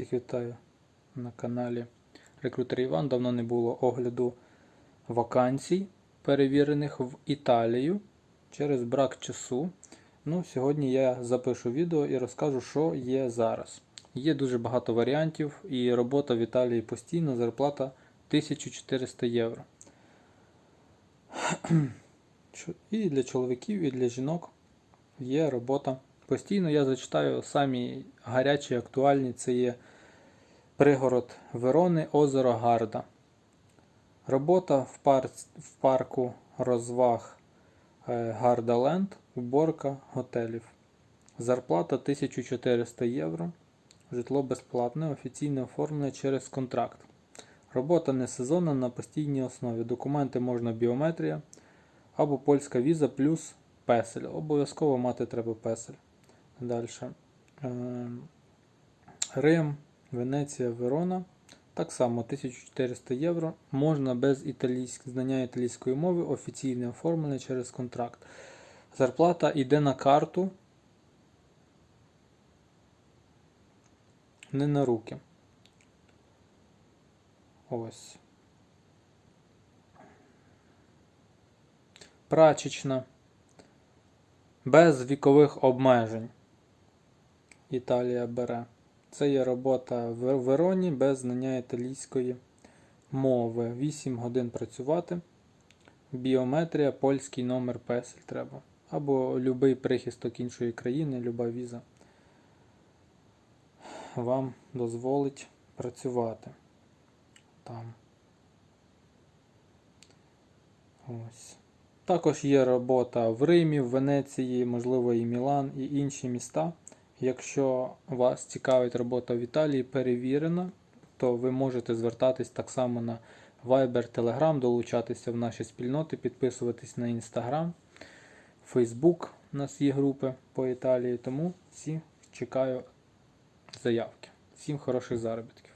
Всіх вітаю на каналі Рекрутер Іван. Давно не було огляду вакансій, перевірених в Італію через брак часу. Ну, сьогодні я запишу відео і розкажу, що є зараз. Є дуже багато варіантів, і робота в Італії постійна, зарплата 1400 євро. І для чоловіків, і для жінок є робота. Постійно я зачитаю самі гарячі, актуальні. Це є пригород Верони, озеро Гарда. Робота в, пар... в парку розваг е, Гардаленд, уборка готелів. Зарплата 1400 євро. Житло безплатне, офіційне оформлення через контракт. Робота не сезонна на постійній основі. Документи можна біометрія або польська віза плюс песель. Обов'язково мати треба песель. Далі. Рим, Венеція, Верона. Так само 1400 євро. Можна без італійськ... знання італійської мови, офіційне оформлення через контракт. Зарплата йде на карту. Не на руки. Ось. Прачечна. Без вікових обмежень. Італія бере. Це є робота в Вероні без знання італійської мови. 8 годин працювати. Біометрія, польський номер песель треба. Або будь-який прихисток іншої країни, люба віза вам дозволить працювати там. Ось. Також є робота в Римі, в Венеції, можливо, і Мілан, і інші міста. Якщо вас цікавить робота в Італії, перевірена, то ви можете звертатись так само на Viber, Telegram, долучатися в наші спільноти, підписуватись на Instagram, Facebook. У нас є групи по Італії, тому всі чекаю заявки. Всім хороших заробітків.